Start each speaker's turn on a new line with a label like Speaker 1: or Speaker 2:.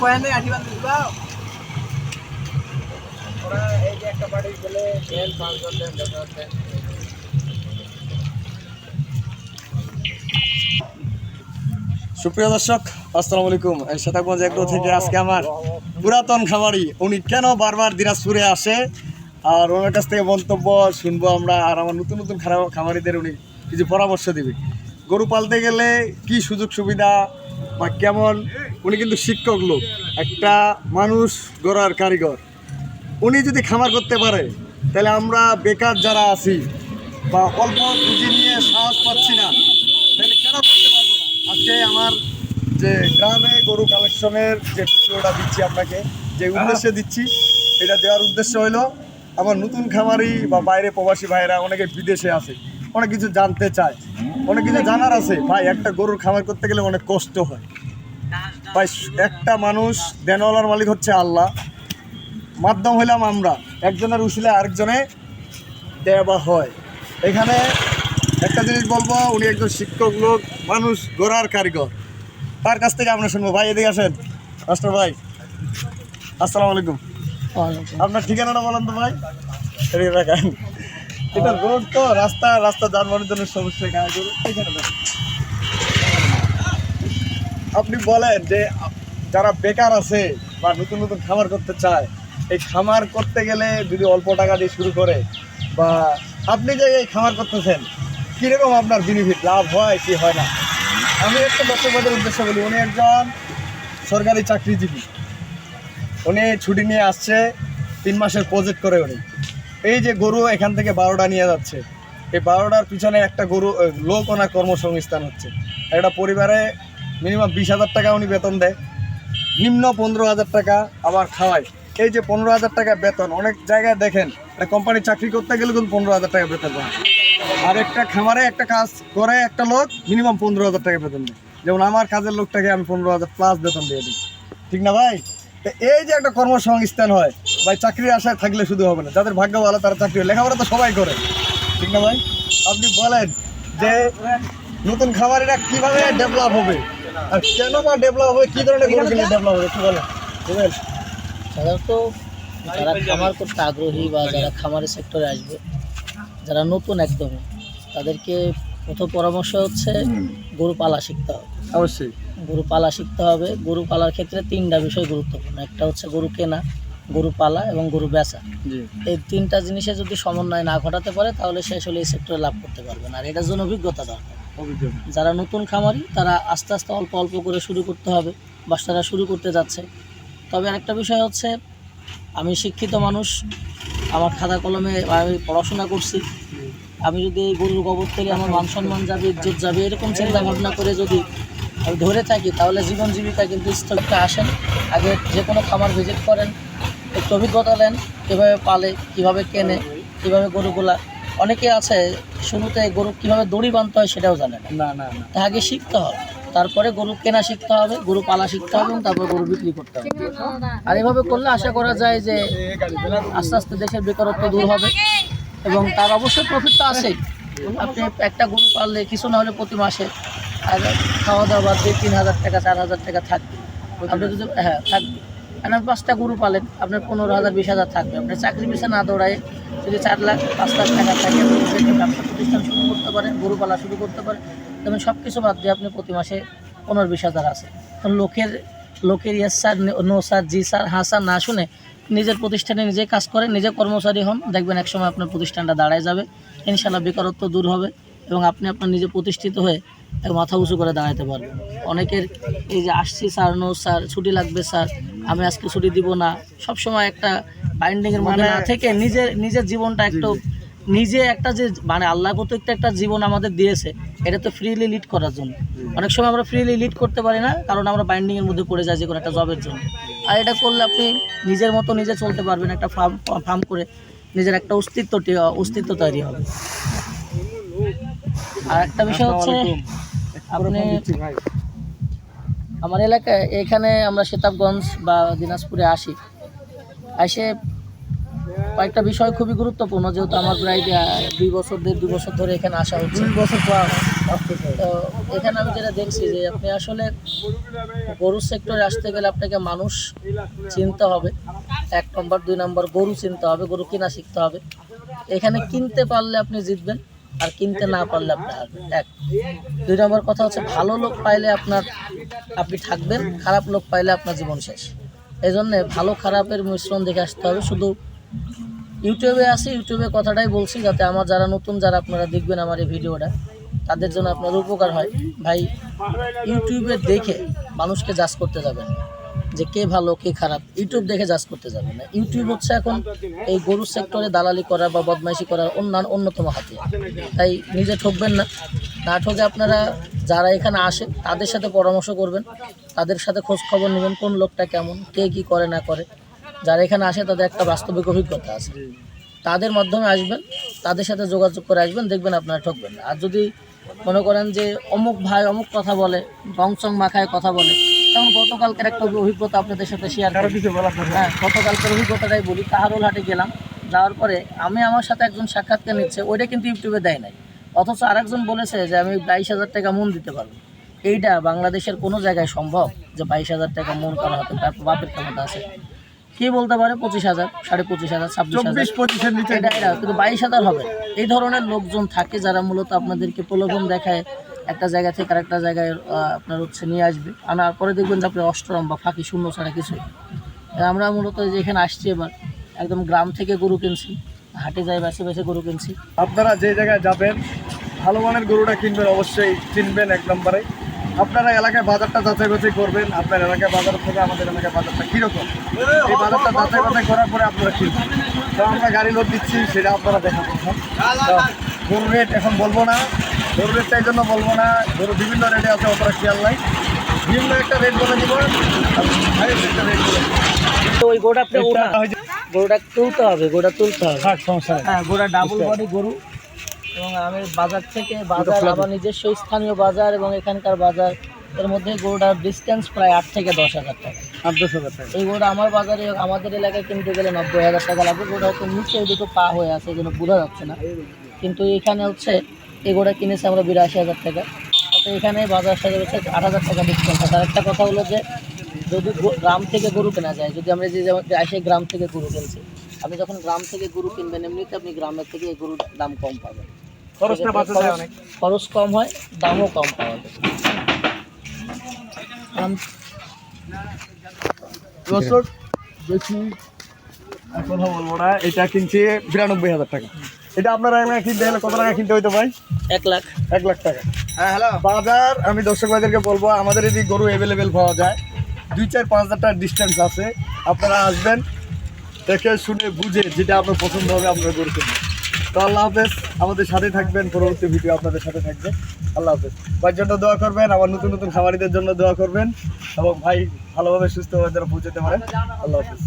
Speaker 1: Coin আটি বান্ধব
Speaker 2: ওরা এই যে একটা বাড়ি গেলে দেন পাঁচজন দেন
Speaker 3: সুপ্রিয় দর্শক আসসালামু আলাইকুম। এই শতাব্দী এগ্রো থেকে আজকে আমার পুরাতন খামারি উনি কেন বারবার দিনাজপুরে আসে? আর ওনার কাছ থেকে মন্তব্য শুনব আমরা আর আমার নতুন নতুন খামারিদের উনি কিছু পরামর্শ দিবে। গরু পালতে গেলে কি সুযোগ সুবিধা বা কেমন উনি কিন্তু শিক্ষক লোক, একটা মানুষ গড়ার কারিগর। উনি যদি খামার করতে পারে, তাহলে আমরা বেকার যারা আছি বা অল্প পুঁজি নিয়ে সাহস পাচ্ছি না, তাহলে কেন করতে পারব না? আজকে আমার যে গ্রামে গরু কালেকশনের যে ভিডিওটা দিচ্ছি আপনাকে, যে উদ্দেশ্যে দিচ্ছি, এটা দেওয়ার উদ্দেশ্য হলো, আমার নতুন খামারি বা বাইরে প্রবাসী ভাইরা অনেকে বিদেশে আছে, অনেক কিছু জানতে চায়, অনেক কিছু জানার আছে। ভাই, একটা গরুর খামার করতে গেলে অনেক কষ্ট হয়। ভাই একটা মানুষ দেনওয়ালার মালিক হচ্ছে আল্লাহ। মাধ্যম হইলাম আমরা। একজনের উশিলে আরেকজনে দেওয়া হয়। এখানে একটা জিনিস বলব উনি একজন শিক্ষক লোক মানুষ গড়ার কারিগর। তার কাছ থেকে আমরা শুনব? ভাই এদিকে আসেন। মাস্টার ভাই আসসালামু আলাইকুম। আপনার ঠিকানাটা বলেন তো ভাই। এদিকে রাখেন এটা রোড তো রাস্তা রাস্তা যানবাহনের জন্য সমস্যা দেখেন। আপনি বলেন যে যারা বেকার আছে বা নতুন নতুন খামার করতে চায়, এই খামার করতে গেলে যদি অল্প টাকা দিয়ে শুরু করে, বা আপনি যে এই খামার করতেছেন, কীরকম আপনার বেনিফিট লাভ হয় কি হয় না? আমি একটা দর্শকবাদের উদ্দেশ্য বলি, উনি একজন সরকারি চাকরিজীবী। উনি ছুটি নিয়ে আসছে, তিন মাসের প্রজেক্ট করে উনি। এই যে গরু এখান থেকে বারোটা নিয়ে যাচ্ছে, এই বারোটার পিছনে একটা গরু লোক ওনার কর্মসংস্থান হচ্ছে। একটা পরিবারে মিনিমাম বিশ হাজার টাকা উনি বেতন দেয়। নিম্ন পনেরো হাজার টাকা আবার খাওয়ায়। এই যে পনেরো হাজার টাকা বেতন, অনেক জায়গায় দেখেন, একটা কোম্পানি চাকরি করতে গেলে কিন্তু পনেরো হাজার টাকা বেতন দেয়। আর একটা খামারে একটা কাজ করে একটা লোক মিনিমাম পনেরো হাজার টাকা বেতন দেয়। যেমন আমার কাজের লোকটাকে আমি পনেরো হাজার প্লাস বেতন দিয়ে দিই। ঠিক না ভাই? তো এই যে একটা কর্মসংস্থান হয়, ভাই চাকরির আশায় থাকলে শুধু হবে না, যাদের ভাগ্য ভালো তারা চাকরি। লেখাপড়া তো সবাই করে। ঠিক না ভাই? আপনি বলেন যে নতুন খামারিরা কীভাবে ডেভেলপ হবে? আর কেন বা ডেভেলপ হবে? কি ধরনের গরু কিনলে ডেভেলপ হবে? একটু বলেন। বুঝলেন
Speaker 4: সাধারণত যারা খামার করতে আগ্রহী বা যারা খামারের সেক্টরে আসবে যারা নতুন একদমই তাদেরকে প্রথম পরামর্শ হচ্ছে গরু পালা শিখতে হবে।
Speaker 3: অবশ্যই।
Speaker 4: গরু পালা শিখতে হবে। গরু পালার ক্ষেত্রে তিনটা বিষয় গুরুত্বপূর্ণ। একটা হচ্ছে গরু কেনা গরু পালা এবং গরু বেচা। এই তিনটা জিনিসে যদি সমন্বয় না ঘটাতে পারে তাহলে সে আসলে এই সেক্টরে লাভ করতে পারবে না। আর এটার জন্য অভিজ্ঞতা দরকার। যারা নতুন খামারি, তারা আস্তে আস্তে অল্প অল্প করে শুরু করতে হবে, বা তারা শুরু করতে যাচ্ছে। তবে আরেকটা বিষয় হচ্ছে, আমি শিক্ষিত মানুষ, আমার খাতা কলমে আমি পড়াশোনা করছি। আমি যদি এই গরুর গোবর থেকে আমার মান সম্মান যাবে, ইজ্জত যাবে, এরকম চিন্তা ভাবনা করে যদি আমি ধরে থাকি, তাহলে জীবন জীবিকা কিন্তু স্থগিত আসেন আগে যে কোনো খামার ভিজিট করেন, একটু অভিজ্ঞতা নেন, কীভাবে পালে, কীভাবে কেনে, কীভাবে গরুগুলা অনেকে আছে শুরুতে গরু কীভাবে দড়ি বাঁধতে হয় সেটাও জানে না।
Speaker 3: না না না।
Speaker 4: তা আগে শিখতে হবে। তারপরে গরু কেনা শিখতে হবে গরু পালা শিখতে হবে এবং তারপর গরু বিক্রি করতে হবে। আর এভাবে করলে আশা করা যায় যে আস্তে আস্তে দেশের বেকারত্ব দূর হবে এবং তার অবশ্যই প্রফিট তো আছেই। আপনি একটা গরু পাললে কিছু না হলে প্রতি মাসে আর খাওয়া দাওয়া বাদ দিয়ে তিন হাজার টাকা চার হাজার টাকা থাকবে। আপনি যদি হ্যাঁ থাকবে। আপনি পাঁচটা গরু পালেন, আপনার পনেরো হাজার, বিশ হাজার থাকবে। আপনার চাকরি পিছিয়ে না দৌড়ায় যদি চার লাখ, পাঁচ লাখ টাকা থাকে, আপনি প্রতিষ্ঠান শুরু করতে পারেন, গরু পালা শুরু করতে পারেন। তখন সব কিছু বাদ দিয়ে আপনি প্রতি মাসে পনেরো, বিশ হাজার আছে। লোকের লোকের ইয়েস স্যার নো স্যার জি স্যার হ্যাঁ স্যার না শুনে নিজের প্রতিষ্ঠানে নিজে কাজ করেন, নিজে কর্মচারী হন, দেখবেন একসময় আপনার প্রতিষ্ঠানটা দাঁড়ায় যাবে। ইনশাল্লাহ বেকারত্ব দূর হবে এবং আপনি আপনার নিজে প্রতিষ্ঠিত হয়ে মাথা উঁচু করে দাঁড়াতে পারবেন অনেকের এই যে আসছি স্যার নো স্যার ছুটি লাগবে স্যার আমি আজকে ছুটি দিব না। সব সময় একটা বাইন্ডিংয়ের মধ্যে না থেকে নিজের নিজের জীবনটা একটু নিজে একটা যে মানে আল্লাহ কর্তৃক একটা জীবন আমাদের দিয়েছে এটা তো ফ্রিলি লিড করার জন্য। অনেক সময় আমরা ফ্রিলি লিড করতে পারি না কারণ আমরা বাইন্ডিংয়ের মধ্যে পড়ে যাই যে কোনো একটা জবের জন্য। আর এটা করলে আপনি নিজের মতো নিজে চলতে পারবেন একটা ফার্ম ফার্ম করে নিজের একটা অস্তিত্বটি অস্তিত্ব তৈরি হবে। আর একটা বিষয় হচ্ছে আপনি আমার এলাকায় এখানে আমরা সেতাবগঞ্জ বা দিনাজপুরে আসি। এসে কয়েকটা বিষয় খুবই গুরুত্বপূর্ণ যেহেতু আমার প্রায় দুই বছর দেড় দুই বছর ধরে এখানে আসা হচ্ছে।
Speaker 3: দুই বছর
Speaker 4: তো এখানে আমি যেটা দেখছি যে আপনি আসলে গরুর সেক্টরে আসতে গেলে আপনাকে মানুষ চিনতে হবে। এক নম্বর দুই নম্বর গরু চিনতে হবে গরু কিনা শিখতে হবে। এখানে কিনতে পারলে আপনি জিতবেন। আর কিনতে না পারলে আপনি হারবেন এক দুই নম্বর কথা হচ্ছে, ভালো লোক পাইলে আপনার, আপনি থাকবেন, খারাপ লোক পাইলে আপনার জীবন শেষ। এই জন্যে ভালো খারাপের মিশ্রণ দেখে আসতে হবে। শুধু ইউটিউবে আসি, ইউটিউবে কথাটাই বলছি, যাতে আমার যারা নতুন, যারা আপনারা দেখবেন আমার এই ভিডিওটা, তাদের জন্য আপনার উপকার হয়। ভাই, ইউটিউবে দেখে মানুষকে জাজ করতে যাবেন। যে কে ভালো, কে খারাপ ইউটিউব দেখে জাজ করতে যাবে না। ইউটিউব হচ্ছে এখন এই গরু সেক্টরে দালালি করা বা বদমাইশি করার অন্যান্য অন্যতম হাতিয়ার। তাই নিজে ঠকবেন না। না ঠকে আপনারা যারা এখানে আসে তাদের সাথে পরামর্শ করবেন। তাদের সাথে খোঁজ খবর নেবেন, কোন লোকটা কেমন, কে কি করে, না করে। যারা এখানে আসে, তাদের একটা বাস্তবিক অভিজ্ঞতা আছে। তাদের মাধ্যমে আসবেন, তাদের সাথে যোগাযোগ করে আসবেন, দেখবেন আপনারা ঠকবেন। আর যদি মনে করেন যে অমুক ভাই অমুক কথা বলে বংশং মাখায় কথা বলে তখন গতকালকের একটা অভিজ্ঞতা আপনাদের সাথে শেয়ার
Speaker 3: করি
Speaker 4: হ্যাঁ গতকালকের অভিজ্ঞতাটাই বলি। কাহারোল হাটে গেলাম যাওয়ার পরে আমি আমার সাথে একজন সাক্ষাৎকার নিচ্ছে ওইটা কিন্তু ইউটিউবে দেয় নাই। অথচ আরেকজন বলেছে যে আমি বাইশ হাজার টাকা মন দিতে পারব। এইটা বাংলাদেশের কোনো জায়গায় সম্ভব যে বাইশ হাজার টাকা মন করা হতে তার বাপের ক্ষমতা আছে? কি বলতে পারে? পঁচিশ হাজার সাড়ে পঁচিশ হাজার ছাব্বিশ হাজার।
Speaker 3: পঁচিশের নিচে
Speaker 4: কিন্তু বাইশ হাজার হবে। এই ধরনের লোকজন থাকে যারা মূলত আপনাদেরকে প্রলোভন দেখায় একটা জায়গা থেকে আরেকটা জায়গায় আপনার হচ্ছে নিয়ে আসবে। আনার পরে দেখবেন যে আপনি অষ্টরম বা ফাঁকি শূন্য ছাড়া কিছুই। আমরা মূলত যে এখানে আসছি এবার, একদম গ্রাম থেকে গরু কিনছি, হাটে যাই বেছে বেছে গরু কিনছি।
Speaker 3: আপনারা যে জায়গায় যাবেন, ভালো মানের গরুটা কিনবেন অবশ্যই, চিনবেন এক নম্বরে। আপনারা এলাকায় বাজারটা যাচাই বাছাই করবেন, আপনার এলাকায় বাজার থেকে আমাদের এলাকায় বাজারটা কীরকম? এই বাজারটা যাচাই বাছাই করার পরে আপনারা কিনবেন। তো আমরা গাড়ি লোড দিচ্ছি, সেটা আপনারা দেখা গরুর রেট এখন বলব না। গরুর রেটটা এই জন্য বলব না। গরু বিভিন্ন রেটে আছে অতটা খেয়াল নাই। বিভিন্ন একটা রেট বলে দিব। একটা রেট বলে
Speaker 4: তো ওই আপনি তুলতে হবে তুলতে হবে। হ্যাঁ গোটা ডাবল বডি গরু। এবং আমি বাজার থেকে বাজার আবার নিজস্ব স্থানীয় বাজার এবং এখানকার বাজার এর মধ্যে গরুটার ডিস্টেন্স প্রায় আট থেকে দশ হাজার টাকা।
Speaker 3: আট দশ হাজার টাকা।
Speaker 4: এই গরুটা আমার বাজারে আমাদের এলাকায় কিনতে গেলে নব্বই হাজার টাকা লাগবে। গরুটা হচ্ছে নিচে দুটো পা হয়ে আছে এই বোঝা যাচ্ছে না। কিন্তু এখানে হচ্ছে এই গরুটা কিনেছে আমরা বিরাশি হাজার টাকা। তো এখানে বাজার সাথে হচ্ছে আট হাজার টাকা ডিসকাউন্ট আর একটা কথা হলো যে যদি গ্রাম থেকে গরু কেনা যায় যদি আমরা যে যেমন আসে গ্রাম থেকে গরু কিনছি আপনি যখন গ্রাম থেকে গরু কিনবেন এমনিতে আপনি গ্রামের থেকে এই গরুর দাম কম পাবেন। খরচ কম হয় দামও কম পাওয়া যায়।
Speaker 3: বেশি বলব না এটা কিনছি বিরানব্বই হাজার টাকা। এটা আপনারা কিনতে গেলে কত টাকা কিনতে হইতে ভাই
Speaker 4: এক লাখ।
Speaker 3: এক লাখ টাকা।
Speaker 2: হ্যাঁ হ্যালো
Speaker 3: বাজার আমি দর্শক ভাইদেরকে বলব আমাদের এদিকে গরু অ্যাভেলেবেল পাওয়া যায়। দুই চার পাঁচ হাজার টাকার ডিস্টেন্স আছে। আপনারা আসবেন দেখে শুনে বুঝে যেটা আপনার পছন্দ হবে আপনারা গরু কিনবেন। তো আল্লাহ হাফেজ আমাদের সাথে থাকবেন পরবর্তী ভিডিও আপনাদের সাথে থাকবে। আল্লাহ হাফেজ। ভাইয়ের জন্য দোয়া করবেন আমার নতুন নতুন খামারিদের জন্য দোয়া করবেন। এবং ভাই ভালোভাবে সুস্থভাবে যারা পৌঁছাতে পারেন আল্লাহ হাফেজ।